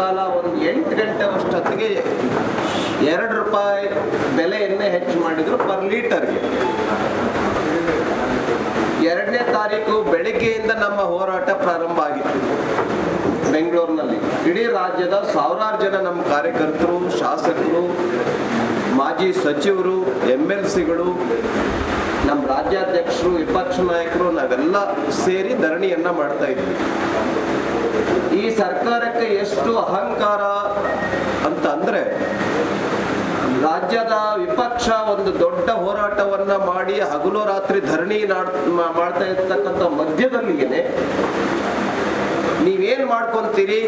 ಸಾಯಂಕಾಲ ಒಂದು ಎಂಟು ಗಂಟೆ ಅಷ್ಟೊತ್ತಿಗೆ ಎರಡು ರೂಪಾಯಿ ಬೆಲೆಯನ್ನೇ ಹೆಚ್ಚು ಮಾಡಿದ್ರು ಪರ್ ಲೀಟರ್ಗೆ. ಎರಡನೇ ತಾರೀಕು ಬೆಳಗ್ಗೆಯಿಂದ ನಮ್ಮ ಹೋರಾಟ ಪ್ರಾರಂಭ ಆಗಿತ್ತು. ಬೆಂಗಳೂರಿನಲ್ಲಿ. ಇಡೀ ರಾಜ್ಯದ ಸಾವಿರಾರು ಜನ ನಮ್ಮ ಕಾರ್ಯಕರ್ತರು, ಶಾಸಕರು, ಮಾಜಿ ಸಚಿವರು ಎಂ ಎಲ್ ಸಿಗಳು ನಮ್ಮ ರಾಜ್ಯಾಧ್ಯಕ್ಷರು, ವಿಪಕ್ಷ ನಾಯಕರು, ನಾವೆಲ್ಲ ಸೇರಿ ಧರಣಿಯನ್ನು ಮಾಡ್ತಾ ಇದ್ವಿ. ಈ ಸರ್ಕಾರಕ್ಕೆ ಎಷ್ಟು ಅಹಂಕಾರ ಅಂತ ಅಂದ್ರೆ ರಾಜ್ಯದ ವಿಪಕ್ಷ ಒಂದು ದೊಡ್ಡ ಹೋರಾಟವನ್ನ ಮಾಡಿ ಹಗಲು ರಾತ್ರಿ ಧರಣಿ ಮಾಡ್ತಾ ಇರ್ತಕ್ಕಂಥ ಮಧ್ಯದಲ್ಲಿಯೇನೆ ನೀವೇನ್ ಮಾಡ್ಕೊಂತೀರಿ?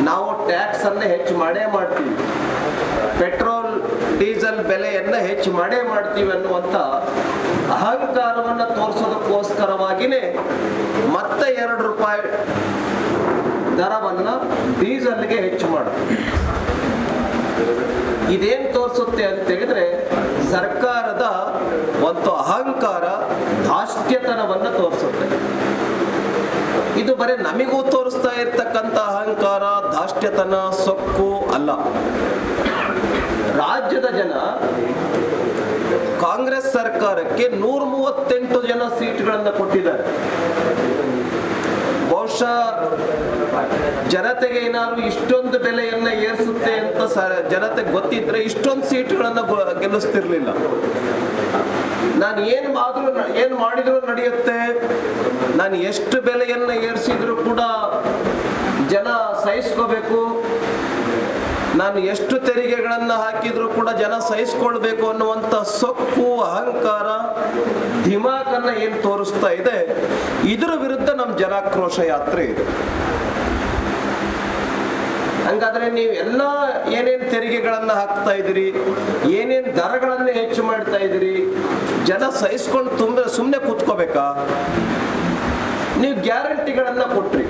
ನಾವು ಟ್ಯಾಕ್ಸ್ ಅನ್ನ ಹೆಚ್ಚು ಮಾಡೇ ಮಾಡ್ತೀವಿ. ಪೆಟ್ರೋಲ್ ಡೀಸೆಲ್ ಬೆಲೆಯನ್ನ ಹೆಚ್ಚು ಮಾಡೇ ಮಾಡ್ತೀವಿ ಅನ್ನುವಂತ ಅಹಂಕಾರವನ್ನ ತೋರಿಸೋದಕ್ಕೋಸ್ಕರವಾಗಿನೇ ಮತ್ತೆ ಎರಡು ರೂಪಾಯಿ ದರವನ್ನ ಡೀಸೆಲ್ಗೆ ಹೆಚ್ಚು ಮಾಡುತ್ತೆ ಇದೇನ್ ತೋರಿಸುತ್ತೆ ಅಂತ ಹೇಳಿದ್ರೆ ಸರ್ಕಾರದ ಒಂದು ಅಹಂಕಾರ ಧಾಷ್ಟ್ಯತನವನ್ನು ತೋರಿಸುತ್ತೆ. ಇದು ಬರೀ ನಮಿಗೂ ತೋರಿಸ್ತಾ ಇರ್ತಕ್ಕಂಥ ಅಹಂಕಾರ ಧಾಷ್ಟ್ಯತನ ಸೊಕ್ಕು ಅಲ್ಲ. ರಾಜ್ಯದ ಜನ ಕಾಂಗ್ರೆಸ್ ಸರ್ಕಾರಕ್ಕೆ ನೂರ ಮೂವತ್ತೆಂಟು ಜನ ಸೀಟ್ಗಳನ್ನ ಕೊಟ್ಟಿದ್ದಾರೆ. ಬಹುಶಃ ಜನತೆಗೆ ಏನಾದ್ರು ಇಷ್ಟೊಂದು ಬೆಲೆಯನ್ನ ಏರಿಸುತ್ತೆ ಅಂತ ಜನತೆಗೆ ಗೊತ್ತಿದ್ರೆ ಇಷ್ಟೊಂದು ಸೀಟ್ಗಳನ್ನ ಗೆಲ್ಲಿಸ್ತಿರ್ಲಿಲ್ಲ. ನಾನು ಏನ್ ಮಾಡಿದ್ರು ಏನ್ ಮಾಡಿದ್ರು ನಡೆಯುತ್ತೆ. ನಾನು ಎಷ್ಟು ಬೆಲೆಯನ್ನ ಏರಿಸಿದ್ರು ಕೂಡ ಜನ ಸಹಿಸ್ಕೋಬೇಕು. ನಾನು ಎಷ್ಟು ತೆರಿಗೆಗಳನ್ನು ಹಾಕಿದ್ರು ಕೂಡ ಜನ ಸಹಿಸ್ಕೊಳ್ಬೇಕು ಅನ್ನುವಂತ ಸೊಕ್ಕು, ಅಹಂಕಾರ ದಿಮಾಕನ್ನ ಏನ್ ತೋರಿಸ್ತಾ ಇದೆ, ಇದರ ವಿರುದ್ಧ ನಮ್ಮ ಜನಾಕ್ರೋಶ ಯಾತ್ರೆ ಇದೆ. ಹಂಗಾದ್ರೆ ನೀವು ಎಲ್ಲ ಏನೇನ್ ತೆರಿಗೆಗಳನ್ನ ಹಾಕ್ತಾ ಇದ್ದೀರಿ, ಏನೇನ್ ದರಗಳನ್ನ ಹೆಚ್ಚು ಮಾಡ್ತಾ ಇದ್ದೀರಿ, ಜನ ಸಹಿಸ್ಕೊಂಡು ತುಂಬ ಸುಮ್ಮನೆ ಕೂತ್ಕೋಬೇಕಾ? ನೀವು ಗ್ಯಾರಂಟಿಗಳನ್ನ ಕೊಟ್ರಿ.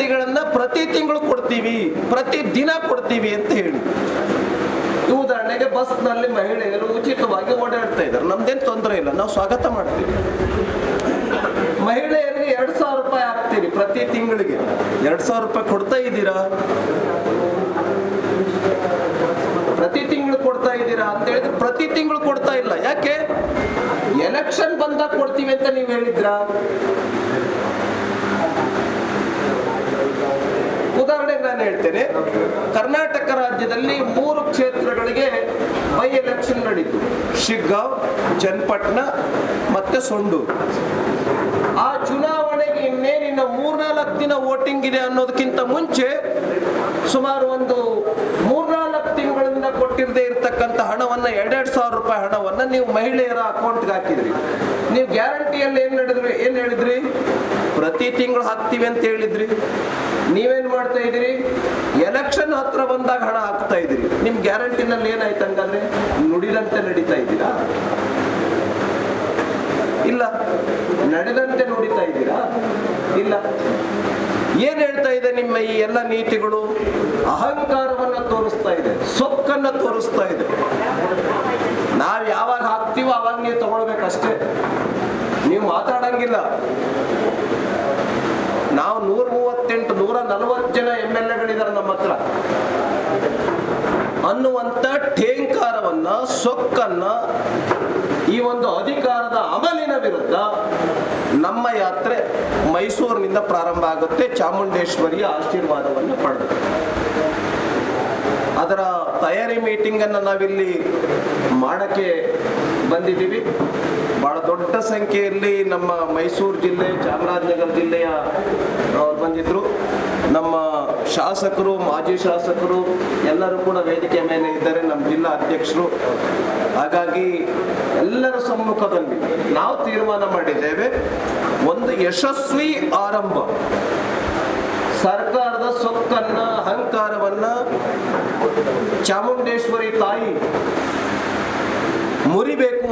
ಗ್ಯಾರಂಟಿಗಳನ್ನ ಪ್ರತಿ ತಿಂಗಳು ಕೊಡ್ತೀವಿ, ಪ್ರತಿ ದಿನ ಕೊಡ್ತೀವಿ ಅಂತ ಹೇಳಿ. ಉದಾಹರಣೆಗೆ ಉದಾಹರಣೆಗೆ ಬಸ್ನಲ್ಲಿ ಮಹಿಳೆಯರು ಉಚಿತವಾಗಿ ಓಡಾಡ್ತಾ ಇದ್ದಾರೆ. ನಮ್ದೇನ್ ತೊಂದರೆ ಇಲ್ಲ, ನಾವು ಸ್ವಾಗತ ಮಾಡ್ತೀವಿ. ಮಹಿಳೆಯರಿಗೆ ಎರಡ್ ಸಾವಿರ ರೂಪಾಯಿ ಹಾಕ್ತೀರಿ ಪ್ರತಿ ತಿಂಗಳಿಗೆ. ಎರಡ್ ಸಾವಿರ ರೂಪಾಯಿ ಕೊಡ್ತಾ ಇದ್ದೀರಾ? ಪ್ರತಿ ತಿಂಗಳು ಕೊಡ್ತಾ ಇದ್ದೀರಾ ಅಂತ ಹೇಳಿದ್ರೆ ಪ್ರತಿ ತಿಂಗಳು ಕೊಡ್ತಾ ಇಲ್ಲ. ಯಾಕೆ? ಎಲೆಕ್ಷನ್ ಬಂದಾಗ ಕೊಡ್ತೀವಿ ಅಂತ ನೀವು ಹೇಳಿದ್ರಾ ಉದಾಹರಣೆಗೆ ನಾನು ಹೇಳ್ತೇನೆ. ಕರ್ನಾಟಕ ರಾಜ್ಯದಲ್ಲಿ ಮೂರು ಕ್ಷೇತ್ರಗಳಿಗೆ ಬೈ ಎಲೆಕ್ಷನ್ ನಡೀತು. ಶಿಗ್ಗಾಂವ್, ಚನ್ನಪಟ್ಟಣ ಮತ್ತೆ ಸೊಂಡೂರು. ಆ ಚುನಾವಣೆಗೆ ಇನ್ನೇನಿನ್ನ ಮೂರ್ನಾಲ್ಕು ದಿನ ವೋಟಿಂಗ್ ಇದೆ ಅನ್ನೋದಕ್ಕಿಂತ ಮುಂಚೆ ಸುಮಾರು ಒಂದು ಹಣವನ್ನ ಎರಡೆರಡು ಸಾವಿರ ರೂಪಾಯಿ ಹಣವನ್ನ ನೀವು ಮಹಿಳೆಯರ ಅಕೌಂಟ್ಗೆ ಹಾಕಿದ್ರಿ. ನೀವು ಗ್ಯಾರಂಟಿಯಲ್ಲಿ ಏನ್ ನಡೆದ್ರಿ? ಏನ್ ಹೇಳಿದ್ರಿ? ಪ್ರತಿ ತಿಂಗಳು ಹಾಕ್ತೀವಿ ಅಂತ ಹೇಳಿದ್ರಿ. ನೀವೇನ್ ಮಾಡ್ತಾ ಇದ್ದೀರಿ? ಎಲೆಕ್ಷನ್ ಹತ್ರ ಬಂದಾಗ ಹಣ ಹಾಕ್ತಾ ಇದ್ರಿ ನಿಮ್ ಗ್ಯಾರಂಟಿನಲ್ಲಿ ಏನಾಯ್ತು ಹಂಗಾದ್ರೆ ನುಡಿದಂತೆ ನಡೀತಾ ಇದ್ದೀರಾ? ಇಲ್ಲ. ನಡೆದಂತೆ ನುಡಿತಾ ಇದ್ದೀರಾ? ಇಲ್ಲ. ಏನ್ ಹೇಳ್ತಾ ಇದೆ ನಿಮ್ಮ ಈ ಎಲ್ಲ ನೀತಿಗಳು? ಅಹಂಕಾರವನ್ನ ತೋರಿಸ್ತಾ ಇದೆ, ಸೊಕ್ಕನ್ನ ತೋರಿಸ್ತಾ ಇದೆ. ನಾವ್ ಯಾವಾಗ ಹಾಕ್ತೀವೋ ಅವಾಗ ನೀವು ತಗೊಳ್ಬೇಕಷ್ಟೇ. ನೀವು ಮಾತಾಡಂಗಿಲ್ಲ. ನಾವು ನೂರ ಮೂವತ್ತೆಂಟು, ನೂರ ನಲವತ್ತು ಜನ ಎಂ ಎಲ್ ಎಗಳಿದ್ದಾರೆ ನಮ್ಮ ಹತ್ರ. ಅನ್ನುವಂತ ಠೇಂಕಾರವನ್ನ, ಸೊಕ್ಕನ್ನ ಈ ಒಂದು ಅಧಿಕಾರದ ಅಮಲಿನ ವಿರುದ್ಧ ನಮ್ಮ ಯಾತ್ರೆ ಮೈಸೂರಿನಿಂದ ಪ್ರಾರಂಭ ಆಗುತ್ತೆ. ಚಾಮುಂಡೇಶ್ವರಿಯ ಆಶೀರ್ವಾದವನ್ನು ಪಡೆದು. ಅದರ ತಯಾರಿ ಮೀಟಿಂಗ್ ಅನ್ನು ನಾವಿಲ್ಲಿ ಮಾಡಕ್ಕೆ ಬಂದಿದ್ದೀವಿ. ಬಹಳ ದೊಡ್ಡ ಸಂಖ್ಯೆಯಲ್ಲಿ ನಮ್ಮ ಮೈಸೂರು ಜಿಲ್ಲೆ, ಚಾಮರಾಜನಗರ ಜಿಲ್ಲೆಯ ಬಂದಿದ್ರು. ನಮ್ಮ ಶಾಸಕರು, ಮಾಜಿ ಶಾಸಕರು ಎಲ್ಲರೂ ಕೂಡ ವೇದಿಕೆ ಮೇಲೆ ಇದ್ದಾರೆ, ನಮ್ಮ ಜಿಲ್ಲಾ ಅಧ್ಯಕ್ಷರು. ಹಾಗಾಗಿ ಎಲ್ಲರ ಸಮ್ಮುಖದಲ್ಲಿ ನಾವು ತೀರ್ಮಾನ ಮಾಡಿದ್ದೇವೆ. ಒಂದು ಯಶಸ್ವಿ ಆರಂಭ. ಸರ್ಕಾರದ ಸೊಕ್ಕನ್ನ, ಅಹಂಕಾರವನ್ನ ಚಾಮುಂಡೇಶ್ವರಿ ತಾಯಿ ಮುರಿಬೇಕು